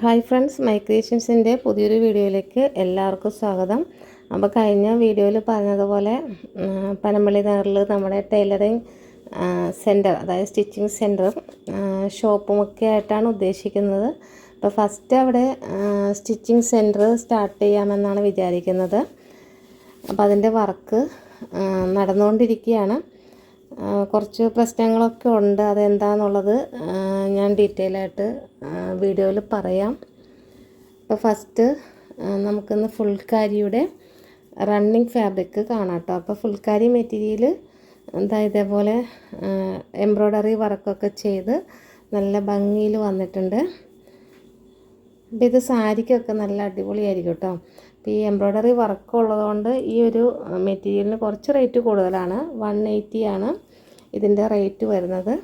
Hi friends my ക്രിയേഷൻസിന്റെ പുതിയൊരു വീഡിയോയിലേക്ക് എല്ലാവർക്കും സ്വാഗതം. അപ്പോൾ കഴിഞ്ഞ വീഡിയോയിൽ പറഞ്ഞതുപോലെ പനമ്പള്ളി നഗറിൽ നമ്മുടെ ടൈലറിങ് സെന്റർ അതായത് സ്റ്റിച്ചിങ് ഷോപ്പും ഒക്കെ ആയിട്ടാണ് ഉദ്ദേശിക്കുന്നത്. അപ്പോൾ ഫസ്റ്റ് അവിടെ സ്റ്റിച്ചിങ് സെന്റർ സ്റ്റാർട്ട് ചെയ്യാമെന്നാണ് വിചാരിക്കുന്നത്. അപ്പോൾ അതിന്റെ വർക്ക് നടന്നുകൊണ്ടിരിക്കുകയാണ്. കുറച്ച് പ്രശ്നങ്ങളൊക്കെ ഉണ്ട്. അതെന്താണെന്നുള്ളത് ആ, ഞാൻ ഡീറ്റെയിൽ ആയിട്ട് വീഡിയോയിൽ പറയാം. അപ്പോൾ ഫസ്റ്റ് നമുക്കിന്ന് ഫുൾക്കാരിയുടെ റണ്ണിങ് ഫാബ്രിക് കാണാം കേട്ടോ. അപ്പോൾ ഫുൾക്കാരി മെറ്റീരിയൽ എന്താ ഇതേപോലെ എംബ്രോയ്ഡറി വർക്കൊക്കെ ചെയ്ത് നല്ല ഭംഗിയിൽ വന്നിട്ടുണ്ട്. അപ്പോൾ ഇത് സാരിക്കൊക്കെ നല്ല അടിപൊളിയായിരിക്കും കേട്ടോ. അപ്പോൾ ഈ എംബ്രോയ്ഡറി വർക്ക് ഉള്ളതുകൊണ്ട് ഈ ഒരു മെറ്റീരിയലിന് കുറച്ച് റേറ്റ് കൂടുതലാണ്. വൺ എയ്റ്റി ആണ്. ഇതിന്റെ റേറ്റ് വരുന്നത്.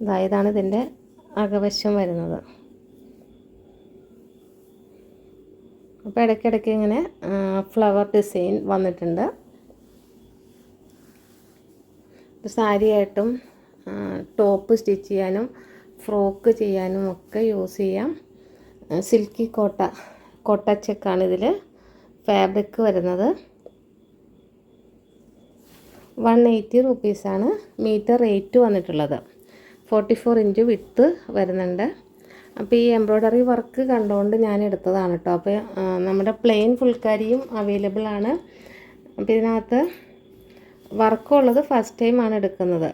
അതായതാണ് ഇതിന്റെ അകവശം വരുന്നത്. അപ്പോൾ ഇടയ്ക്കിടയ്ക്ക് ഇങ്ങനെ ഫ്ലവർ ഡിസൈൻ വന്നിട്ടുണ്ട്. സാരിയായിട്ടും ടോപ്പ് സ്റ്റിച്ച് ചെയ്യാനും ഫ്രോക്ക് ചെയ്യാനും ഒക്കെ യൂസ് ചെയ്യാം. സിൽക്കി കോട്ട കോട്ട ചെക്കാണ് ഇതിൽ ഫാബ്രിക് വരുന്നത്. വൺ എയ്റ്റി റുപ്പീസാണ് മീറ്റർ റേറ്റ് വന്നിട്ടുള്ളത്. ഫോർട്ടി ഫോർ ഇഞ്ച് വിത്ത് വരുന്നുണ്ട്. അപ്പോൾ ഈ എംബ്രോയ്ഡറി വർക്ക് കണ്ടുകൊണ്ട് ഞാൻ എടുത്തതാണ് കേട്ടോ അപ്പോൾ നമ്മുടെ പ്ലെയിൻ ഫുൾക്കാരിയും അവൈലബിൾ ആണ്. അപ്പോൾ ഇതിനകത്ത് വർക്കുള്ളത് ഫസ്റ്റ് ടൈമാണ് എടുക്കുന്നത്.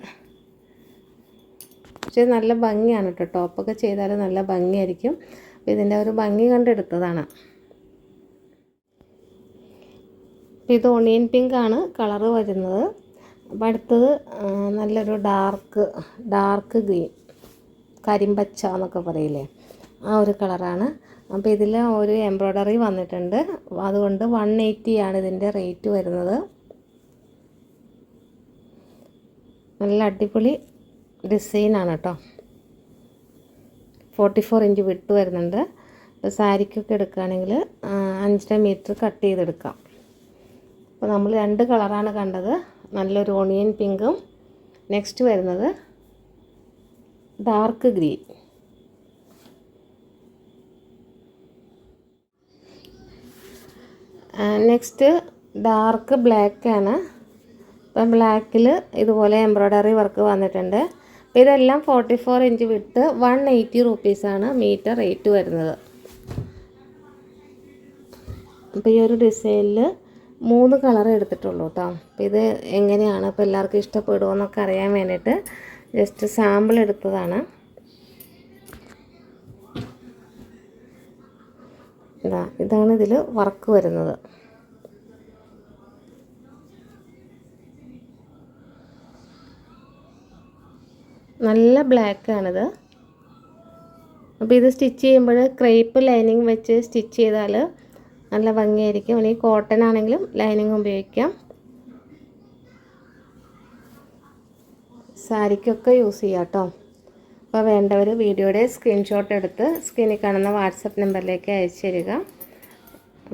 പക്ഷേ നല്ല ഭംഗിയാണ് കേട്ടോ ടോപ്പൊക്കെ ചെയ്താൽ നല്ല ഭംഗിയായിരിക്കും. അപ്പോൾ ഇതിന്റെ ഒരു ഭംഗി കണ്ടെടുത്തതാണ് ഇത് ഓണിയൻ പിങ്ക് ആണ് കളറ് വരുന്നത്. അപ്പോൾ അടുത്തത് നല്ലൊരു ഡാർക്ക് ഡാർക്ക് ഗ്രീൻ കരിമ്പച്ച എന്നൊക്കെ പറയില്ലേ? ആ ഒരു കളറാണ് അപ്പോൾ ഇതിൽ ഒരു എംബ്രോയ്ഡറി വന്നിട്ടുണ്ട്. അതുകൊണ്ട് വൺ എയ്റ്റി ആണ് ഇതിന്റെ റേറ്റ് വരുന്നത്. നല്ല അടിപൊളി ഡിസൈനാണ് കേട്ടോ. ഫോർട്ടി ഫോർ ഇഞ്ച് വിട്ട് വരുന്നുണ്ട്. ഇപ്പോൾ സാരിക്കൊക്കെ എടുക്കുകയാണെങ്കിൽ അഞ്ചര മീറ്റർ കട്ട് ചെയ്തെടുക്കാം. അപ്പോൾ നമ്മൾ രണ്ട് കളറാണ് കണ്ടത്. നല്ലൊരു ഓണിയൻ പിങ്കും. നെക്സ്റ്റ് വരുന്നത് ഡാർക്ക് ഗ്രീൻ നെക്സ്റ്റ് ഡാർക്ക് ബ്ലാക്കാണ് ഇപ്പം ബ്ലാക്കിൽ ഇതുപോലെ എംബ്രോയ്ഡറി വർക്ക് വന്നിട്ടുണ്ട്. അപ്പോൾ ഇതെല്ലാം forty four inch width one eighty റുപ്പീസാണ് മീറ്റർ റേറ്റ് വരുന്നത്. അപ്പോൾ ഈ ഒരു ഡിസൈനിൽ മൂന്ന് കളർ എടുത്തിട്ടുള്ളൂ കേട്ടോ അപ്പോൾ ഇത് എങ്ങനെയാണ്? അപ്പോൾ എല്ലാവർക്കും ഇഷ്ടപ്പെടുമോ എന്നൊക്കെ അറിയാൻ വേണ്ടിയിട്ട് ജസ്റ്റ് സാമ്പിൾ എടുത്തതാണ്. ഇതാ ഇതാണ് ഇതിൽ വർക്ക് വരുന്നത്. നല്ല ബ്ലാക്കാണിത് അപ്പോൾ ഇത് സ്റ്റിച്ച് ചെയ്യുമ്പോൾ ക്രേപ്പ് ലൈനിങ് വെച്ച് സ്റ്റിച്ച് ചെയ്താൽ നല്ല ഭംഗിയായിരിക്കും. അല്ലെങ്കിൽ കോട്ടൺ ആണെങ്കിലും ലൈനിങ് ഉപയോഗിക്കാം. സാരിക്കൊക്കെ യൂസ് ചെയ്യാം കേട്ടോ അപ്പോൾ വേണ്ടവർ വീഡിയോയുടെ സ്ക്രീൻഷോട്ട് എടുത്ത് സ്ക്രീനിൽ കാണുന്ന വാട്സപ്പ് നമ്പറിലേക്ക് അയച്ചു തരിക.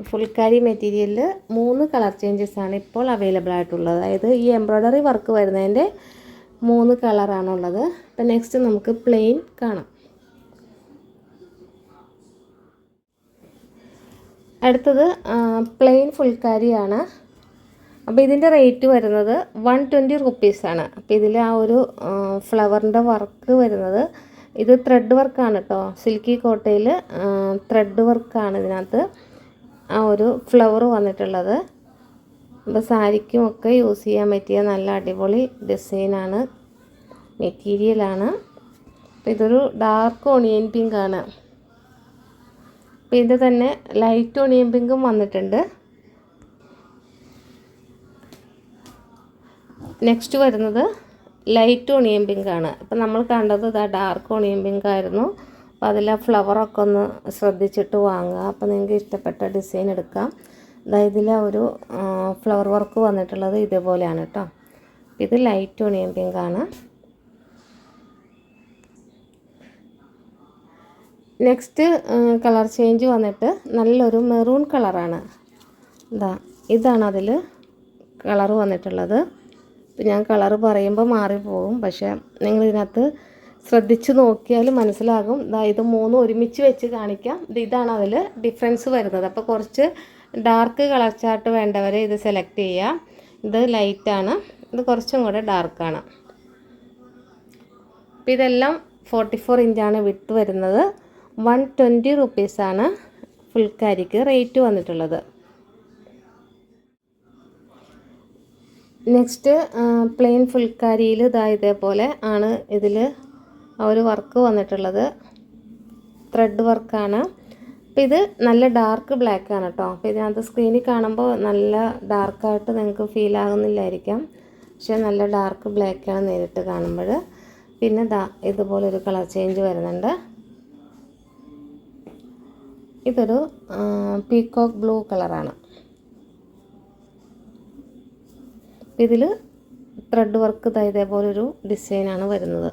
ഫുൾക്കാരി മെറ്റീരിയലിൽ മൂന്ന് കളർ ചേഞ്ചസ് ആണ് ഇപ്പോൾ അവൈലബിൾ ആയിട്ടുള്ളത്. അതായത് ഈ എംബ്രോയ്ഡറി വർക്ക് വരുന്നതിന്റെ മൂന്ന് കളറാണുള്ളത് അപ്പോൾ നെക്സ്റ്റ് നമുക്ക് പ്ലെയിൻ കാണാം. അടുത്തത് പ്ലെയിൻ ഫുൾക്കാരിയാണ് അപ്പോൾ ഇതിന്റെ റേറ്റ് വരുന്നത് വൺ ട്വന്റി റുപ്പീസാണ് അപ്പോൾ ഇതിൽ ആ ഒരു ഫ്ലവറിന്റെ വർക്ക് വരുന്നത്. ഇത് ത്രെഡ് വർക്കാണ് കേട്ടോ സിൽക്കി കോട്ടയിൽ ത്രെഡ് വർക്കാണ് ഇതിനകത്ത് ആ ഒരു ഫ്ലവർ വന്നിട്ടുള്ളത്. അപ്പോൾ സാരിക്കും ഒക്കെ യൂസ് ചെയ്യാൻ പറ്റിയ നല്ല അടിപൊളി ഡിസൈനാണ് മെറ്റീരിയലാണ് അപ്പോൾ ഇതൊരു ഡാർക്ക് ഓണിയൻ പിങ്ക് ആണ്. അപ്പോൾ ഇത് തന്നെ ലൈറ്റ് ഓണിയൻ പിങ്കും വന്നിട്ടുണ്ട്. നെക്സ്റ്റ് വരുന്നത് ലൈറ്റ് ഓണിയൻ പിങ്കാണ്. ആണ് അപ്പം നമ്മൾ കണ്ടത് ഇതാ ഡാർക്ക് ഓണിയൻ പിങ്കായിരുന്നു. അപ്പോൾ അതിലെ ഫ്ലവറൊക്കെ ഒന്ന് ശ്രദ്ധിച്ചിട്ട് വാങ്ങുക. അപ്പോൾ നിങ്ങൾക്ക് ഇഷ്ടപ്പെട്ട ഡിസൈൻ എടുക്കാം. ഇതിൽ ഒരു ഫ്ലവർ വർക്ക് വന്നിട്ടുള്ളത് ഇതേപോലെയാണ് കേട്ടോ. ഇത് light onion pink next colour change വന്നിട്ട് നല്ലൊരു മെറൂൺ കളറാണ്. ഇതാ ഇതാണ് അതിൽ കളർ വന്നിട്ടുള്ളത്. ഇപ്പം ഞാൻ കളർ പറയുമ്പോൾ മാറിപ്പോകും പക്ഷേ നിങ്ങൾ ഇതിനകത്ത് ശ്രദ്ധിച്ച് നോക്കിയാൽ മനസ്സിലാകും. ഇതാ ഇത് മൂന്നും ഒരുമിച്ച് വെച്ച് കാണിക്കാം. ഇത് ഇതാണ് അതിൽ ഡിഫറൻസ് വരുന്നത്. അപ്പോൾ കുറച്ച് ഡാർക്ക് കളർ ചാർട്ട് വേണ്ടവരെ ഇത് സെലക്ട് ചെയ്യാം. ഇത് ലൈറ്റാണ്. ഇത് കുറച്ചും കൂടെ ഡാർക്കാണ്. അപ്പം ഇതെല്ലാം ഫോർട്ടി ഫോർ ഇഞ്ചാണ് വിട്ട് വരുന്നത്. വൺ ട്വന്റി റുപ്പീസാണ് ഫുൾക്കാരിക്ക് റേറ്റ് വന്നിട്ടുള്ളത്. നെക്സ്റ്റ് പ്ലെയിൻ ഫുൾക്കാരിയിൽ ഇതാ ഇതേപോലെ ആണ് ഇതിൽ ഒരു വർക്ക് വന്നിട്ടുള്ളത്. ത്രെഡ് വർക്കാണ്. അപ്പം ഇത് നല്ല ഡാർക്ക് ബ്ലാക്ക് ആണ് കേട്ടോ അപ്പോൾ ഇതിനകത്ത് സ്ക്രീനിൽ കാണുമ്പോൾ നല്ല ഡാർക്കായിട്ട് നിങ്ങൾക്ക് ഫീൽ ആകുന്നില്ലായിരിക്കാം. പക്ഷേ നല്ല ഡാർക്ക് ബ്ലാക്കാണ് നേരിട്ട് കാണുമ്പോൾ പിന്നെ ദാ ഇതുപോലൊരു കളർ ചേഞ്ച് വരുന്നുണ്ട്. ഇതൊരു പീക്കോക്ക് ബ്ലൂ കളറാണ് ഇതിൽ ത്രെഡ് വർക്ക് ഇതേപോലൊരു ഡിസൈനാണ് വരുന്നത്.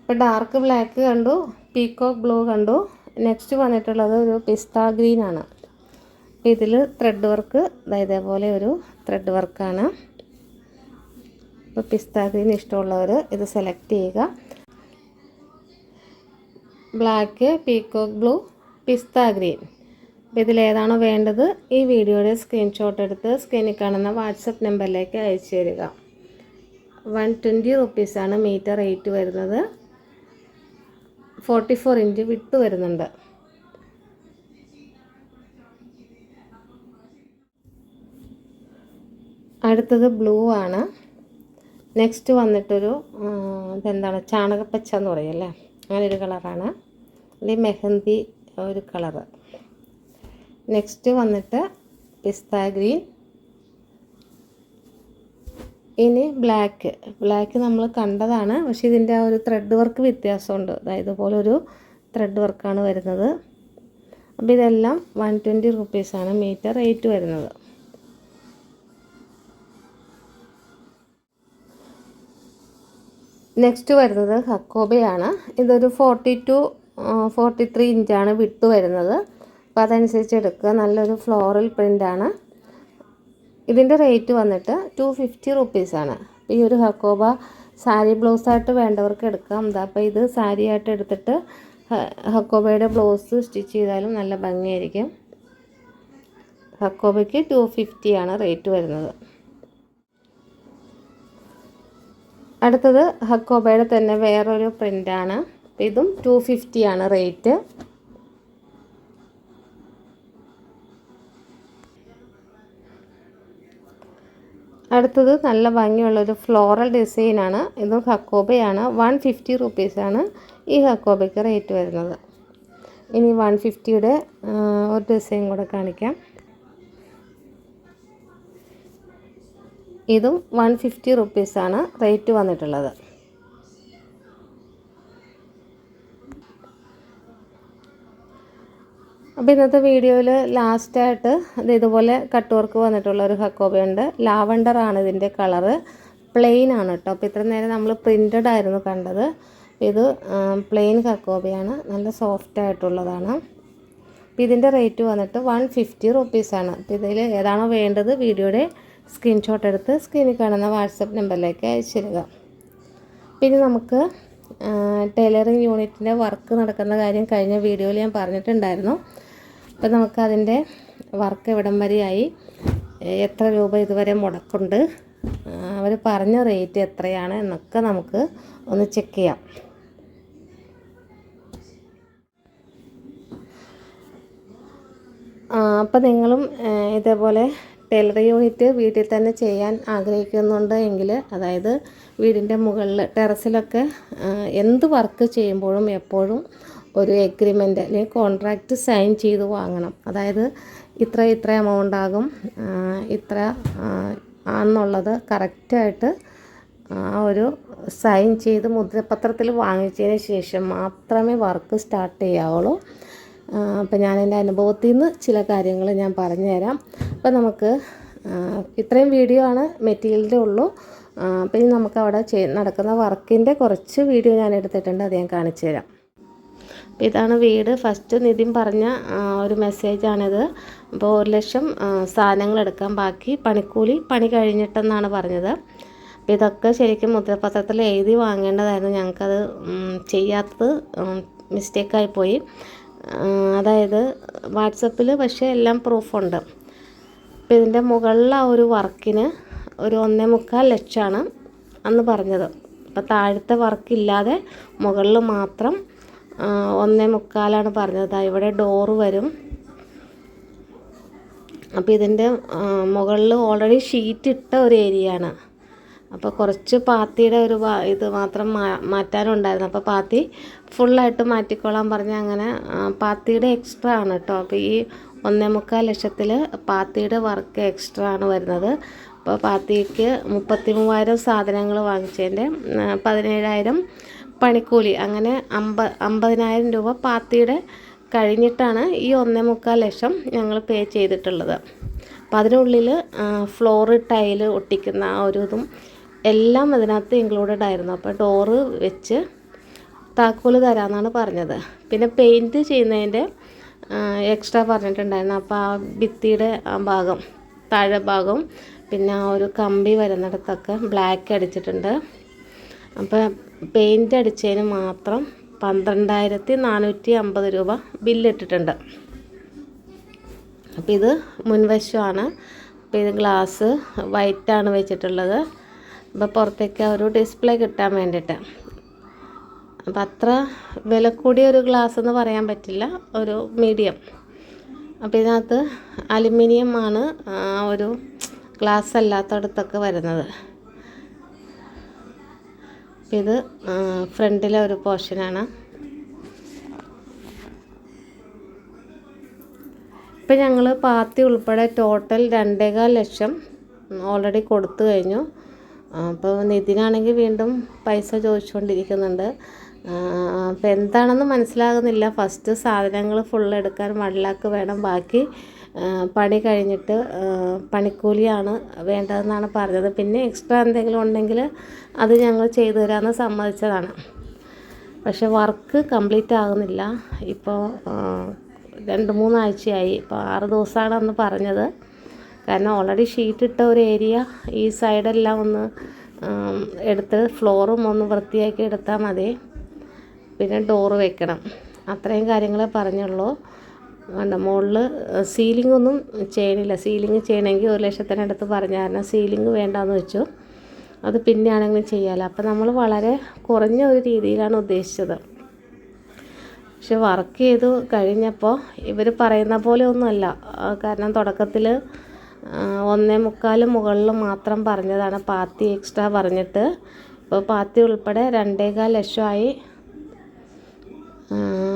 ഇപ്പോൾ ഡാർക്ക് ബ്ലാക്ക് കണ്ടു പീക്കോക്ക് ബ്ലൂ കണ്ടു. നെക്സ്റ്റ് വന്നിട്ടുള്ളത് ഒരു പിസ്ത ഗ്രീനാണ് ഇതിൽ ത്രെഡ് വർക്ക് ഇതേപോലെ ഒരു ത്രെഡ് വർക്കാണ് അപ്പോൾ പിസ്ത ഗ്രീൻ ഇഷ്ടമുള്ളവർ ഇത് സെലക്ട് ചെയ്യുക. ബ്ലാക്ക് പീക്കോക്ക് ബ്ലൂ പിസ്ത ഗ്രീൻ അപ്പോൾ ഇതിലേതാണോ വേണ്ടത്? ഈ വീഡിയോയുടെ സ്ക്രീൻഷോട്ട് എടുത്ത് സ്ക്രീനിൽ കാണുന്ന വാട്സപ്പ് നമ്പറിലേക്ക് അയച്ചു തരിക. വൺ ട്വന്റി റുപ്പീസാണ് മീറ്റർ റേറ്റ് വരുന്നത്. ഫോർട്ടി ഫോർ ഇഞ്ച് വിട്ട് വരുന്നുണ്ട്. അടുത്തത് ബ്ലൂ ആണ്. നെക്സ്റ്റ് വന്നിട്ടൊരു ഇതെന്താണ്? ചാണകപ്പച്ച എന്ന് പറയല്ലേ അങ്ങനൊരു കളറാണ്. അല്ലെങ്കിൽ മെഹന്തി ഒരു കളറ്. നെക്സ്റ്റ് വന്നിട്ട് പിസ്ത ഗ്രീൻ. ഇനി ബ്ലാക്ക്. ബ്ലാക്ക് നമ്മൾ കണ്ടതാണ്. പക്ഷെ ഇതിന്റെ ആ ഒരു ത്രെഡ് വർക്ക് വ്യത്യാസമുണ്ട്. അതായത് പോലെ ഒരു ത്രെഡ് വർക്കാണ് വരുന്നത്. അപ്പോൾ ഇതെല്ലാം വൺ ട്വന്റി റുപ്പീസാണ് മീറ്റർ റേറ്റ് വരുന്നത്. നെക്സ്റ്റ് വരുന്നത് ഹക്കോബയാണ്. ഇതൊരു ഫോർട്ടി ടു ഫോർട്ടി ത്രീ ഇഞ്ചാണ് വിട്ട് വരുന്നത്. അപ്പോൾ അതനുസരിച്ച് എടുക്കുക. നല്ലൊരു ഫ്ലോറൽ പ്രിന്റാണ് ഇതിന്റെ റേറ്റ് വന്നിട്ട് ടു ഫിഫ്റ്റി റുപ്പീസാണ് ഈ ഒരു ഹക്കോബ സാരി ബ്ലൗസായിട്ട് വേണ്ടവർക്ക് എടുക്കാം. അപ്പോൾ ഇത് സാരി ആയിട്ട് എടുത്തിട്ട് ഹക്കോബയുടെ ബ്ലൗസ് സ്റ്റിച്ച് ചെയ്താലും നല്ല ഭംഗിയായിരിക്കും. ഹക്കോബയ്ക്ക് ടു ഫിഫ്റ്റിയാണ് റേറ്റ് വരുന്നത്. അടുത്തത് ഹക്കോബയുടെ തന്നെ വേറൊരു പ്രിന്റാണ് ഇതും ടു ഫിഫ്റ്റിയാണ് റേറ്റ്. അടുത്തത് നല്ല ഭംഗിയുള്ളൊരു ഫ്ലോറൽ ഡിസൈനാണ് ഇതും ഹക്കോബയാണ്. വൺ ഫിഫ്റ്റി റുപ്പീസാണ് ഈ ഹക്കോബയ്ക്ക് റേറ്റ് വരുന്നത്. ഇനി വൺ ഫിഫ്റ്റിയുടെ ഒരു ഡിസൈൻ കൂടെ കാണിക്കാം. ഇതും വൺ ഫിഫ്റ്റി റുപ്പീസാണ് റേറ്റ് വന്നിട്ടുള്ളത്. അപ്പോൾ ഇന്നത്തെ വീഡിയോയിൽ ലാസ്റ്റായിട്ട് ഇത് ഇതുപോലെ കട്ട് വർക്ക് വന്നിട്ടുള്ള ഒരു ഹക്കോബയുണ്ട് ലാവണ്ടർ ആണ് ഇതിന്റെ കളറ് പ്ലെയിൻ ആണ് കേട്ടോ അപ്പോൾ ഇത്ര നേരം നമ്മൾ പ്രിന്റഡ് ആയിരുന്നു കണ്ടത്. ഇത് പ്ലെയിൻ ഹക്കോബയാണ് നല്ല സോഫ്റ്റ് ആയിട്ടുള്ളതാണ്. അപ്പോൾ ഇതിന്റെ റേറ്റ് വന്നിട്ട് വൺ ഫിഫ്റ്റി റുപ്പീസാണ് അപ്പോൾ ഇതിൽ ഏതാണോ വേണ്ടത് വീഡിയോയുടെ സ്ക്രീൻഷോട്ട് എടുത്ത് സ്ക്രീനിൽ കാണുന്ന വാട്സപ്പ് നമ്പറിലേക്ക് അയച്ചിരുക പിന്നെ നമുക്ക് ടൈലറിങ് യൂണിറ്റിന്റെ വർക്ക് നടക്കുന്ന കാര്യം കഴിഞ്ഞ വീഡിയോയിൽ ഞാൻ പറഞ്ഞിട്ടുണ്ടായിരുന്നു. അപ്പോൾ നമുക്ക് അതിന്റെ വർക്ക് എവിടം വരെയായി. എത്ര രൂപ ഇതുവരെ മുടക്കുണ്ട്? അവർ പറഞ്ഞ റേറ്റ് എത്രയാണ് എന്നൊക്കെ നമുക്ക് ഒന്ന് ചെക്ക് ചെയ്യാം. അപ്പോൾ നിങ്ങളും ഇതേപോലെ ടൈലർ യൂണിറ്റ് വീട്ടിൽ തന്നെ ചെയ്യാൻ ആഗ്രഹിക്കുന്നുണ്ട് എങ്കിൽ അതായത് വീടിന്റെ മുകളിൽ ടെറസിലൊക്കെ എന്ത് വർക്ക് ചെയ്യുമ്പോഴും എപ്പോഴും ഒരു എഗ്രിമെന്റ് അല്ലെങ്കിൽ കോൺട്രാക്റ്റ് സൈൻ ചെയ്ത് വാങ്ങണം. അതായത് ഇത്ര ഇത്ര എമൗണ്ട് ആകും ഇത്ര ആണെന്നുള്ളത് കറക്റ്റായിട്ട് ആ ഒരു സൈൻ ചെയ്ത് മുദ്രപത്രത്തിൽ വാങ്ങിച്ചതിന് ശേഷം മാത്രമേ വർക്ക് സ്റ്റാർട്ട് ചെയ്യാവുള്ളൂ. അപ്പോൾ ഞാൻ എന്റെ അനുഭവത്തിൽ നിന്ന് ചില കാര്യങ്ങൾ ഞാൻ പറഞ്ഞുതരാം. അപ്പം നമുക്ക് ഇത്രയും വീഡിയോ ആണ് മെറ്റീരിയലിന്റെ ഉള്ളൂ. അപ്പം ഇനി നമുക്ക് അവിടെ നടക്കുന്ന വർക്കിന്റെ കുറച്ച് വീഡിയോ ഞാൻ എടുത്തിട്ടുണ്ട് അത് ഞാൻ കാണിച്ചു തരാം. അപ്പോൾ ഇതാണ് വീട്. ഫസ്റ്റ് നിതിൻ പറഞ്ഞ ഒരു മെസ്സേജാണിത് അപ്പോൾ ഒരു ലക്ഷം സാധനങ്ങൾ എടുക്കാൻ ബാക്കി. പണിക്കൂലി പണി കഴിഞ്ഞിട്ടെന്നാണ് പറഞ്ഞത്. അപ്പോൾ ഇതൊക്കെ ശരിക്കും മുദ്രപത്രത്തിൽ എഴുതി വാങ്ങേണ്ടതായിരുന്നു. ഞങ്ങൾക്കത് ചെയ്യാത്തത് മിസ്റ്റേക്കായി പോയി. ആ, അതായത് വാട്സപ്പിൽ പക്ഷേ എല്ലാം പ്രൂഫുണ്ട്. അപ്പോൾ ഇതിന്റെ മുകളിൽ ആ ഒരു വർക്കിന് ഒരു ഒന്നേ മുക്കാൽ ലക്ഷമാണ് അന്ന് പറഞ്ഞത്. അപ്പോൾ താഴത്തെ വർക്കില്ലാതെ മുകളിൽ മാത്രം ഒന്നേ മുക്കാലാണ് പറഞ്ഞത്. ഇവിടെ ഡോറ് വരും. അപ്പോൾ ഇതിന്റെ മുകളിൽ ഓൾറെഡി ഷീറ്റ് ഇട്ട ഒരു ഏരിയ ആണ് അപ്പോൾ കുറച്ച് പാത്തിയുടെ ഒരു ഇത് മാത്രം മാറ്റാനുണ്ടായിരുന്നു. അപ്പോൾ പാത്തി ഫുള്ളായിട്ട് മാറ്റിക്കോളാൻ പറഞ്ഞ് അങ്ങനെ പാത്തിയുടെ എക്സ്ട്രാ ആണ് കേട്ടോ അപ്പോൾ ഈ ഒന്നേ മുക്കാൽ ലക്ഷത്തിൽ പാത്തിയുടെ വർക്ക് എക്സ്ട്രാ ആണ് വരുന്നത്. അപ്പോൾ പാത്തിക്ക് മുപ്പത്തി മൂവായിരം സാധനങ്ങൾ വാങ്ങിച്ചതിന്റെ പതിനേഴായിരം പണിക്കൂലി അങ്ങനെ അമ്പ അമ്പതിനായിരം രൂപ പാത്തിയുടെ കഴിഞ്ഞിട്ടാണ് ഈ ഒന്നേ മുക്കാൽ ലക്ഷം ഞങ്ങൾ പേ ചെയ്തിട്ടുള്ളത്. അപ്പോൾ അതിനുള്ളിൽ ഫ്ലോർ ടൈൽ ഒട്ടിക്കുന്ന ആ ഒരു ഇതും എല്ലാം അതിനകത്ത് ഇൻക്ലൂഡഡ് ആയിരുന്നു അപ്പോൾ ഡോറ് വെച്ച് താക്കോൽ തരാമെന്നാണ് പറഞ്ഞത്. പിന്നെ പെയിന്റ് ചെയ്യുന്നതിന്റെ എക്സ്ട്രാ പറഞ്ഞിട്ടുണ്ടായിരുന്നു. അപ്പോൾ ആ ഭിത്തിയുടെ ആ ഭാഗം താഴെ ഭാഗം പിന്നെ ആ ഒരു കമ്പി വരുന്നിടത്തൊക്കെ ബ്ലാക്ക് അടിച്ചിട്ടുണ്ട്. അപ്പോൾ പെയിന്റ് അടിച്ചതിന് മാത്രം പന്ത്രണ്ടായിരത്തി നാനൂറ്റി അമ്പത് രൂപ ബില്ലിട്ടിട്ടുണ്ട് അപ്പോൾ ഇത് മുൻവശമാണ്. അപ്പോൾ ഇത് ഗ്ലാസ് വൈറ്റാണ് വെച്ചിട്ടുള്ളത്. അപ്പോൾ പുറത്തേക്ക് ഒരു ഡിസ്പ്ലേ കിട്ടാൻ വേണ്ടിയിട്ട്. അപ്പം അത്ര വില കൂടിയ ഒരു ഗ്ലാസ് എന്ന് പറയാൻ പറ്റില്ല ഒരു മീഡിയം അപ്പോൾ ഇതിനകത്ത് അലുമിനിയം ആണ് ഒരു ഗ്ലാസ് അല്ലാത്തടത്തൊക്കെ വരുന്നത്. ഇത് ഫ്രണ്ടിലെ ഒരു പോർഷനാണ് ഇപ്പം ഞങ്ങൾ പാത്തി ഉൾപ്പെടെ ടോട്ടൽ രണ്ടേകാൽ ലക്ഷം ഓൾറെഡി കൊടുത്തു കഴിഞ്ഞു. അപ്പോൾ നിതിനാണെങ്കിൽ വീണ്ടും പൈസ ചോദിച്ചുകൊണ്ടിരിക്കുന്നുണ്ട്. അപ്പോൾ എന്താണെന്ന് മനസ്സിലാകുന്നില്ല. ഫസ്റ്റ് സാധനങ്ങൾ ഫുൾ എടുക്കാൻ വൺ ലാക്ക് വേണം. ബാക്കി പണി കഴിഞ്ഞിട്ട് പണിക്കൂലിയാണ് വേണ്ടതെന്നാണ് പറഞ്ഞത്. പിന്നെ എക്സ്ട്രാ എന്തെങ്കിലും ഉണ്ടെങ്കിൽ അത് ഞങ്ങൾ ചെയ്തു തരാമെന്ന് സമ്മതിച്ചതാണ്. പക്ഷെ വർക്ക് കംപ്ലീറ്റ് ആകുന്നില്ല. ഇപ്പോൾ രണ്ട് മൂന്നാഴ്ചയായി. ഇപ്പോൾ ആറ് ദിവസമാണ് അന്ന് പറഞ്ഞത്. കാരണം ഓൾറെഡി ഷീറ്റ് ഇട്ട ഒരു ഏരിയ ഈ സൈഡെല്ലാം ഒന്ന് എടുത്ത് ഫ്ലോറും ഒന്ന് വൃത്തിയാക്കി എടുത്താൽ മതി. പിന്നെ ഡോറ് വെക്കണം. അത്രയും കാര്യങ്ങളെ പറഞ്ഞുള്ളൂ. വേണ്ട മുകളിൽ സീലിംഗ് ഒന്നും ചെയ്യണില്ല. സീലിംഗ് ചെയ്യണമെങ്കിൽ ഒരു ലക്ഷത്തിനടുത്ത് പറഞ്ഞായിരുന്നു സീലിംഗ് വേണ്ടാന്ന് വെച്ചു. അത് പിന്നെ ആണെങ്കിലും ചെയ്യാമല്ലോ അപ്പോൾ നമ്മൾ വളരെ കുറഞ്ഞ ഒരു രീതിയിലാണ് ഉദ്ദേശിച്ചത്. പക്ഷെ വർക്ക് ചെയ്തു കഴിഞ്ഞപ്പോൾ ഇവർ പറയുന്ന പോലെ ഒന്നുമല്ല. കാരണം തുടക്കത്തിൽ ഒന്നേ മുക്കാൽ മുകളിൽ മാത്രം പറഞ്ഞതാണ് പാത്തി എക്സ്ട്രാ പറഞ്ഞിട്ട്. ഇപ്പോൾ പാത്തി ഉൾപ്പെടെ രണ്ടേകാൽ ലക്ഷമായി.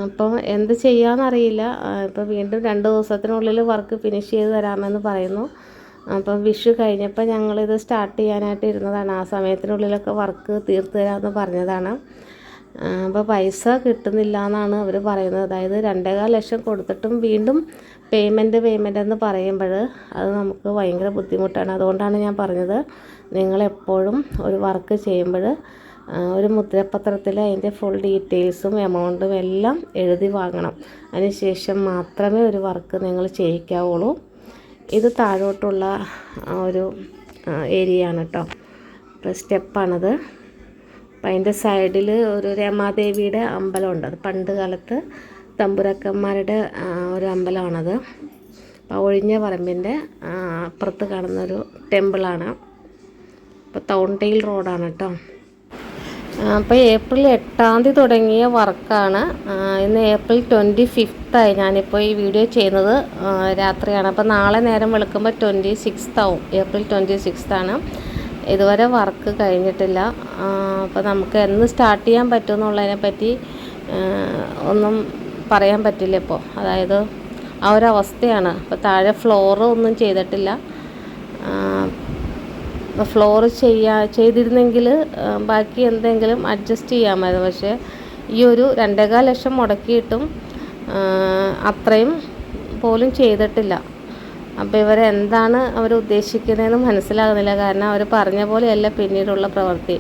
അപ്പം എന്ത് ചെയ്യാമെന്നറിയില്ല ഇപ്പോൾ വീണ്ടും രണ്ട് ദിവസത്തിനുള്ളിൽ വർക്ക് ഫിനിഷ് ചെയ്ത് തരാമെന്ന് പറയുന്നു. അപ്പം വിഷു കഴിഞ്ഞപ്പോൾ ഞങ്ങളിത് സ്റ്റാർട്ട് ചെയ്യാനായിട്ട് ഇരുന്നതാണ്. ആ സമയത്തിനുള്ളിലൊക്കെ വർക്ക് തീർത്ത് തരാമെന്ന് പറഞ്ഞതാണ്. അപ്പോൾ പൈസ കിട്ടുന്നില്ല എന്നാണ് അവർ പറയുന്നത്. അതായത് രണ്ടേകാൽ ലക്ഷം കൊടുത്തിട്ടും വീണ്ടും പേയ്മെന്റ് പേയ്മെന്റ് എന്ന് പറയുമ്പോൾ അത് നമുക്ക് ഭയങ്കര ബുദ്ധിമുട്ടാണ്. അതുകൊണ്ടാണ് ഞാൻ പറഞ്ഞത് നിങ്ങളെപ്പോഴും ഒരു വർക്ക് ചെയ്യുമ്പോൾ ഒരു മുദ്രപത്രത്തിൽ അതിന്റെ ഫുൾ ഡീറ്റെയിൽസും എമൗണ്ടും എല്ലാം എഴുതി വാങ്ങണം. അതിനുശേഷം മാത്രമേ ഒരു വർക്ക് നിങ്ങൾ ചെയ്യിക്കാവുള്ളൂ. ഇത് താഴോട്ടുള്ള ഒരു ഏരിയ ആണ് കേട്ടോ സ്റ്റെപ്പാണത് അപ്പം അതിന്റെ സൈഡിൽ ഒരു രമാദേവിയുടെ അമ്പലമുണ്ട്. അത് പണ്ട് കാലത്ത് തമ്പുരക്കന്മാരുടെ ഒരു അമ്പലമാണത്. അപ്പോൾ ഒഴിഞ്ഞ പറമ്പിന്റെ അപ്പുറത്ത് കാണുന്നൊരു ടെമ്പിളാണ്. അപ്പോൾ തൗണ്ടയിൽ റോഡാണ് കേട്ടോ. അപ്പോൾ ഏപ്രിൽ എട്ടാം തീയതി തുടങ്ങിയ വർക്കാണ്. ഇന്ന് ഏപ്രിൽ ട്വന്റി ഫിഫ്ത്തായി ഞാനിപ്പോൾ ഈ വീഡിയോ ചെയ്യുന്നത് രാത്രിയാണ്. അപ്പോൾ നാളെ നേരം വെളുക്കുമ്പോൾ ട്വന്റി സിക്സ്ത് ആവും ഏപ്രിൽ ട്വന്റി സിക്സ്താണ് ഇതുവരെ വർക്ക് കഴിഞ്ഞിട്ടില്ല. അപ്പോൾ നമുക്ക് എന്ന് സ്റ്റാർട്ട് ചെയ്യാൻ പറ്റുമെന്നുള്ളതിനെ പറ്റി ഒന്നും പറയാൻ പറ്റില്ല ഇപ്പോൾ അതായത് ആ ഒരു അവസ്ഥയാണ്. ഇപ്പോൾ താഴെ ഫ്ലോറ് ഒന്നും ചെയ്തിട്ടില്ല. ഫ്ലോർ ചെയ്യാ ചെയ്തിരുന്നെങ്കിൽ ബാക്കി എന്തെങ്കിലും അഡ്ജസ്റ്റ് ചെയ്യാമായിരുന്നു. പക്ഷേ ഈ ഒരു രണ്ടേകാൽ ലക്ഷം മുടക്കിയിട്ടും അത്രയും പോലും ചെയ്തിട്ടില്ല. അപ്പോൾ ഇവരെന്താണ് അവർ ഉദ്ദേശിക്കുന്നതെന്ന് മനസ്സിലാകുന്നില്ല. കാരണം അവർ പറഞ്ഞ പോലെയല്ല പിന്നീടുള്ള പ്രവൃത്തി.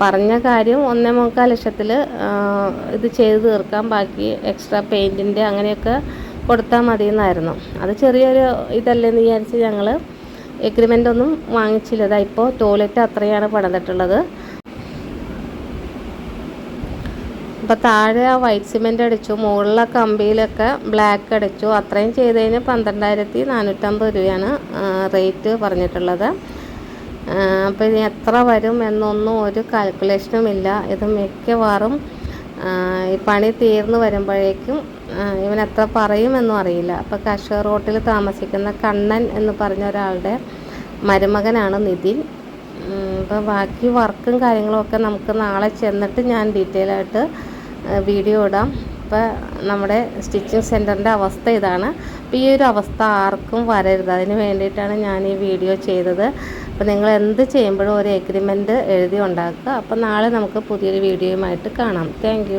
പറഞ്ഞ കാര്യം ഒന്നേ മുക്കാൽ ലക്ഷത്തിൽ ഇത് ചെയ്തു തീർക്കാൻ ബാക്കി എക്സ്ട്രാ പെയിന്റിന്റെ അങ്ങനെയൊക്കെ കൊടുത്താൽ മതി എന്നായിരുന്നു അത് ചെറിയൊരു ഇതല്ലെന്ന് വിചാരിച്ച് ഞങ്ങൾ എഗ്രിമെന്റ് ഒന്നും വാങ്ങിച്ചില്ല. ഇപ്പോൾ ടോയ്ലറ്റ് അത്രയാണ് പണിതിട്ടുള്ളത്. അപ്പോൾ താഴെ ആ വൈറ്റ് സിമെന്റ് അടിച്ചു മുകളിലെ കമ്പിയിലൊക്കെ ബ്ലാക്ക് അടിച്ചു. അത്രയും ചെയ്ത് കഴിഞ്ഞാൽ പന്ത്രണ്ടായിരത്തി നാനൂറ്റമ്പത് രൂപയാണ് റേറ്റ് പറഞ്ഞിട്ടുള്ളത്. അപ്പോൾ ഇനി എത്ര വരും എന്നൊന്നും ഒരു കാൽക്കുലേഷനും ഇല്ല. ഇത് മിക്കവാറും ഈ പണി തീർന്നു വരുമ്പോഴേക്കും ഇവൻ എത്ര പറയുമെന്നും അറിയില്ല. അപ്പോൾ കശൂർ റോട്ടിൽ താമസിക്കുന്ന കണ്ണൻ എന്ന് പറഞ്ഞ ഒരാളുടെ മരുമകനാണ് നിതിൻ അപ്പോൾ ബാക്കി വർക്കും കാര്യങ്ങളും ഒക്കെ നമുക്ക് നാളെ ചെന്നിട്ട് ഞാൻ ഡീറ്റെയിൽ ആയിട്ട് വീഡിയോ ഇടാം. ഇപ്പോൾ നമ്മുടെ സ്റ്റിച്ചിങ് സെന്ററിന്റെ അവസ്ഥ ഇതാണ്. അപ്പോൾ ഈ ഒരു അവസ്ഥ ആർക്കും വരരുത്. അതിന് വേണ്ടിയിട്ടാണ് ഞാൻ ഈ വീഡിയോ ചെയ്തത്. അപ്പോൾ നിങ്ങൾ എന്ത് ചെയ്യുമ്പോഴും ഒരു എഗ്രിമെന്റ് എഴുതി ഉണ്ടാക്കുക. അപ്പോൾ നാളെ നമുക്ക് പുതിയൊരു വീഡിയോയുമായിട്ട് കാണാം. താങ്ക്